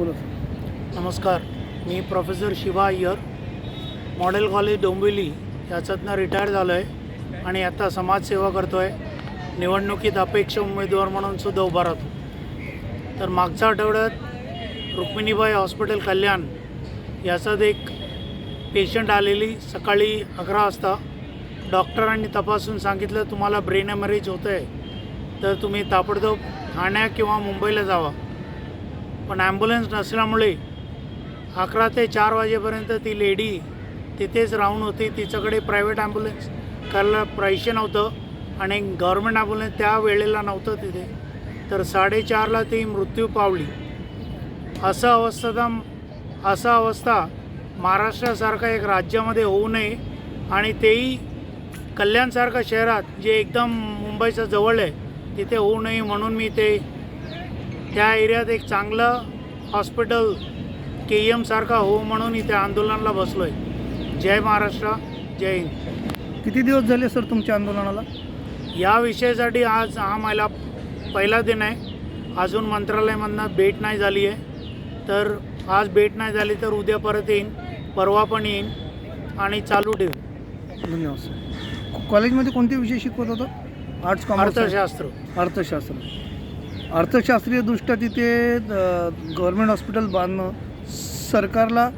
बोला नमस्कार मी professor Shiva Iyer model college Dombivli याच्यातनं retire झालो आहे आणि आता समाजसेवा करतो आहे निवडणुकीत अपेक्ष उमेदवार म्हणून सुद्धा उभा राहतो. तर मागच्या आठवड्यात रुक्मिणीबाई हॉस्पिटल कल्याण याचात एक पेशंट आलेली सकाळी अकरा वाजता. डॉक्टरांनी तपासून सांगितलं तुम्हाला ब्रेन हॅमरेज होतं आहे तर तुम्ही ताबडतोब ठाण्या किंवा मुंबईला जावा. पण ॲम्ब्युलन्स नसल्यामुळे अकरा ते चार वाजेपर्यंत ती लेडी तिथेच राहून होती. तिच्याकडे प्रायव्हेट ॲम्ब्युलन्स करायला पैसे नव्हतं आणि गव्हर्मेंट ॲम्ब्युलन्स त्या वेळेला नव्हतं तिथे. तर साडेचारला ती मृत्यू पावली. असं अवस्था असा अवस्था महाराष्ट्रासारखा एक राज्यामध्ये होऊ नये आणि तेही कल्याणसारख्या शहरात जे एकदम मुंबईच्या जवळ आहे तिथे होऊ नये म्हणून मी ते त्या एरियात एक चांगलं हॉस्पिटल के एमसारखा हो म्हणून इथे आंदोलनाला बसलो आहे जय महाराष्ट्र जय हिंद. किती दिवस झाले सर तुमच्या आंदोलनाला? या विषयासाठी आज हा मला पहिला दिन आहे. अजून मंत्रालयामधनं भेट नाही झाली आहे. तर आज भेट नाही झाली तर उद्या परत येईन परवा पण येईन आणि चालू ठेवीन. धन्यवाद सर. कॉलेजमध्ये कोणते विषय शिकवत होतं? आर्ट्स अर्थशास्त्र. अर्थशास्त्र. अर्थशास्त्रीयदृष्ट्या तिथे गव्हर्मेंट हॉस्पिटल बांधणं सरकारला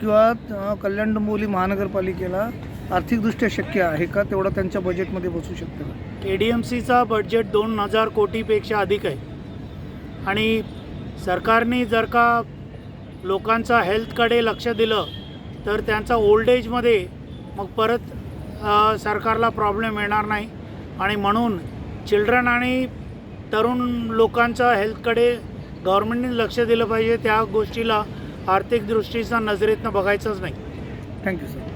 किंवा कल्याण डोंबिवली महानगरपालिकेला आर्थिकदृष्ट्या शक्य आहे का? तेवढं त्यांच्या बजेटमध्ये बसू शकतं का? ए डी एम सीचा बजेट दोन हजार कोटीपेक्षा अधिक आहे. आणि सरकारने जर का लोकांचा हेल्थकडे लक्ष दिलं तर त्यांचा ओल्ड एजमध्ये मग परत सरकारला प्रॉब्लेम येणार नाही. आणि म्हणून चिल्ड्रन आणि तरुण लोकांच्या हेल्थकडे गव्हर्नमेंटने लक्ष दिलं पाहिजे त्या गोष्टीला आर्थिक दृष्टीचा नजरेतनं बघायचंच नाही. Thank you sir